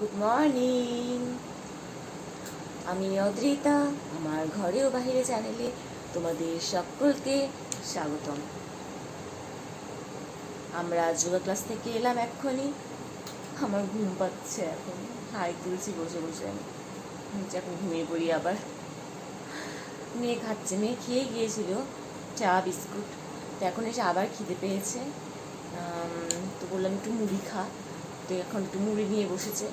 Good morning আমি অদ্রিতা, আমার ঘরে ও বাহিরে চ্যানেলে তোমাদের সকলকে স্বাগতম। আমরা যোগা ক্লাস থেকে এলাম এক্ষুনি। আমার ঘুম পাচ্ছে এখন। হাই তুলছি, বসে বসে আমি। এখন ঘুমিয়ে পড়ি আবার। মেয়ে খাচ্ছে, মেয়ে খেয়ে গিয়েছিল চা, বিস্কুট। তো এখন এসে আবার খিদে পেয়েছে। তো বললাম একটু মুড়ি খা। তো এখন একটু মুড়ি নিয়ে বসেছে।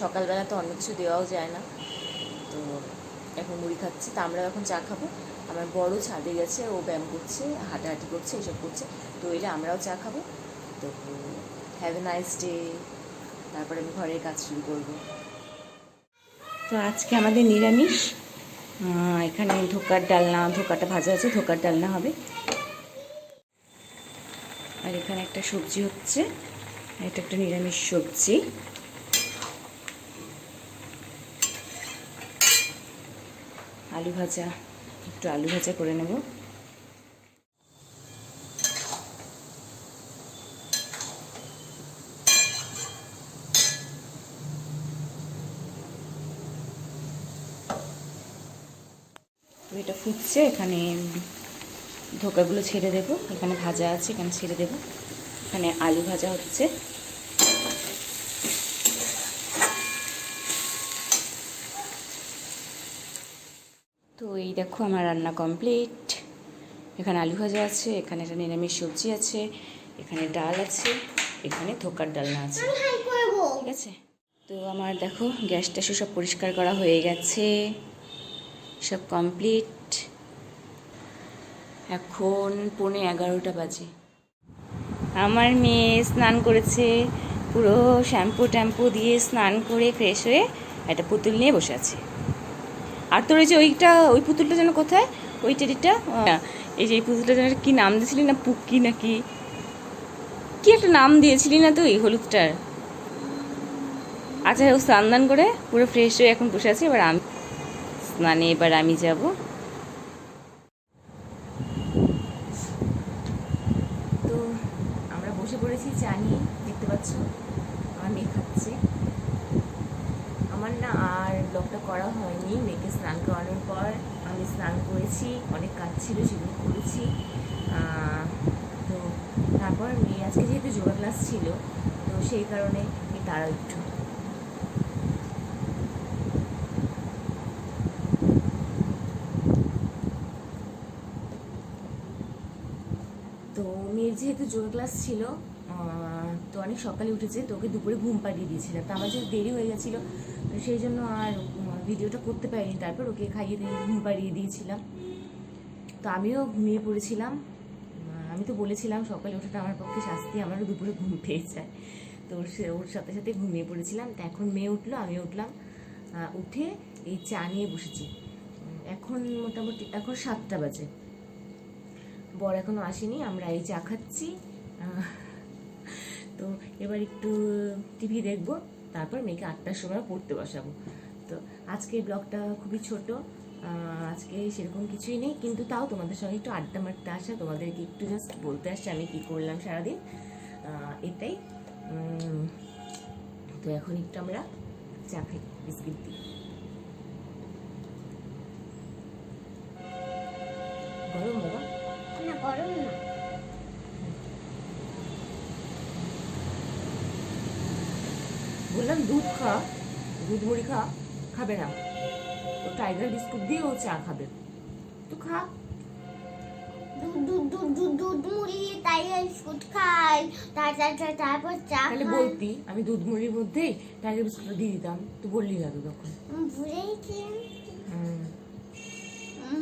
সকালবেলা তো অন্য কিছু দেওয়াও যায় না। তো এখন মুড়ি খাচ্ছে, তা আমরা এখন চা খাব। আমার বড় ছাদে গেছে, ও ব্যায়াম করছে, হাঁটাহাঁটি করছে, এসব করছে। তো এলে আমরাও চা খাব। তো হ্যাভ এ নাইস ডে তারপরে আমি ঘরের কাজ শুরু করব। তো আজকে আমাদের নিরামিষ। এখানে ধোকার ডালনা, ধোকাটা ভাজা আছে, ধোকার ডালনা হবে। আর এখানে একটা সবজি হচ্ছে। এটা একটা নিরামিষ সবজি। আলু ভাজা, একটু আলু ভাজা করে নেব। এটা ফুটছে, এখানে ধোকাগুলো ছেড়ে দেবো। এখানে ভাজা আছে, এখানে ছেড়ে দেবো। এখানে আলু ভাজা হচ্ছে। তো এই দেখো আমার রান্না কমপ্লিট এখানে আলু ভাজা আছে এখানে একটা নিরামিষ সবজি আছে এখানে ডাল আছে এখানে ধোকার ডালনা আছে। ঠিক আছে? তো আমার দেখো গ্যাসটা সব পরিষ্কার করা হয়ে গেছে। সব কমপ্লিট এখন পৌনে এগারোটা বাজে। আমার মেয়ে স্নান করেছে, পুরো শ্যাম্পু ট্যাম্পু দিয়ে স্নান করে ফ্রেশ হয়ে একটা পুতুল নিয়ে বসে আছে। আর তোর এই যে ওইটা, ওই পুতুলটা যেন কোথায়? ওই টেডিটা? এই যে এই পুতুলটা যেন কি নাম দিয়েছিলি না পুকি নাকি? কি একটা নাম দিয়েছিলি না তুই হলুদটার? আচ্ছা ও স্নান দান করে পুরো ফ্রেশ হয়ে এখন বসে আছে, এবার আমি স্নানে এবার আমি যাব তো আমরা বসে পড়েছি চা নিয়ে দেখতে পাচ্ছ? আমার মেয়ে খাচ্ছে। আমার না আর ব্লগটা করা হয়নি, মেয়েকে স্নান করানোর পর আমি স্নান করেছি, অনেক কাজ ছিল সেগুলো করেছি। তো তারপর মেয়ে আজকে যেহেতু যোগা ক্লাস ছিল, তো সেই কারণে এই তারা একটু তো মেয়ের যেহেতু যোগা ক্লাস ছিল তো অনেক সকালে উঠেছে, তো ওকে দুপুরে ঘুম পাড়িয়ে দিয়েছিলাম। তো আমার যে দেরি হয়ে গেছিল সেই জন্য আর ভিডিওটা করতে পারিনি। তারপর ওকে খাইয়ে দিয়ে ঘুম পাড়িয়ে দিয়েছিলাম। তো আমিও ঘুমিয়ে পড়েছিলাম। আমি তো বলেছিলাম, সকালে ওঠাটা আমার পক্ষে শাস্তি, আমারও দুপুরে ঘুম পেয়ে যায়। তো ওর সাথে সাথে ঘুমিয়ে পড়েছিলাম। তো এখন মেয়ে উঠল, আমি উঠলাম। উঠে এই চা নিয়ে বসেছি। এখন মোটামুটি, এখন সাতটা বাজে। বর এখনও আসেনি, আমরা এই চা খাচ্ছি। তো এবার একটু টিভি দেখব, তারপর মেয়েকে আটটার সময় পড়তে বসাবো। তো আজকের ব্লগটা খুবই ছোট আজকে সেরকম কিছুই নেই, কিন্তু তাও তোমাদের সঙ্গে একটু আড্ডা মারতে আসা, তোমাদেরকে একটু জাস্ট বলতে আসছে আমি কী করলাম সারাদিন। এটাই। তো এখন একটু আমরা চা খাই, বিস্কিট দিই। গরম বাবা? না, গরম না। বললাম দুধ খা দুধ মুড়ি খা খাবে না। ও টাইগার বিস্কুট দিয়ে ও চা খাবে। তো খা। তাহলে বলতি আমি দুধ মুড়ির মধ্যেই টাইগার বিস্কুটটা দিয়ে দিতাম। বললি না তো তখন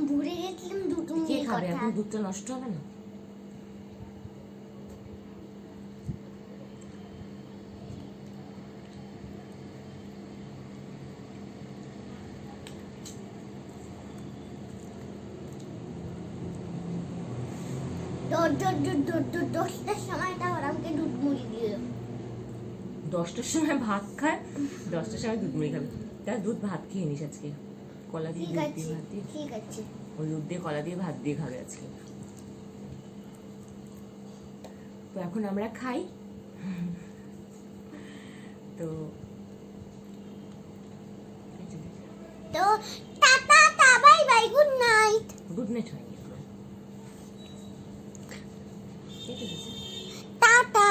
ভুলে গেছিলাম। দুধ মুড়ি খাবে? এখন দুধটা নষ্ট হবে না? দশটার সময় তারপর আমাকে দুধ মুড়ি দিল দশটার সময় ভাত খায় দশটার সময় দুধ মুড়ি খাবে। তার দুধ ভাত খেয়ে নিস আজকে। কলা দিয়ে দুধ দিয়ে ভাত দিয়ে। ঠিক আছে। ওই দুধ দিয়ে কলা দিয়ে ভাত দিয়ে খাবে আজকে। তো এখন আমরা খাই। তো তো টাটা টা bye bye good night. Good night হয়নি এখনও। এই তো হয়েছে। টাটা।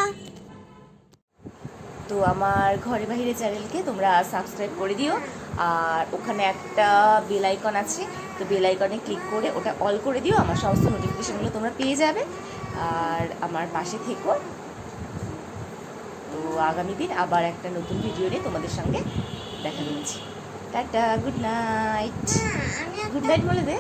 তো আমার ঘরে বাহিরে চ্যানেলকে তোমরা সাবস্ক্রাইব করে দিও। আর ওখানে একটা বেল আইকন আছে তো বেল আইকনে ক্লিক করে ওটা অল করে দিও। আমার সমস্ত নোটিফিকেশনগুলো তোমরা পেয়ে যাবে। আর আমার পাশে থেকো। তো আগামী দিন আবার একটা নতুন ভিডিও নিয়ে তোমাদের সঙ্গে দেখা দিচ্ছি টাটা গুড নাইট গুড নাইট বলে দে।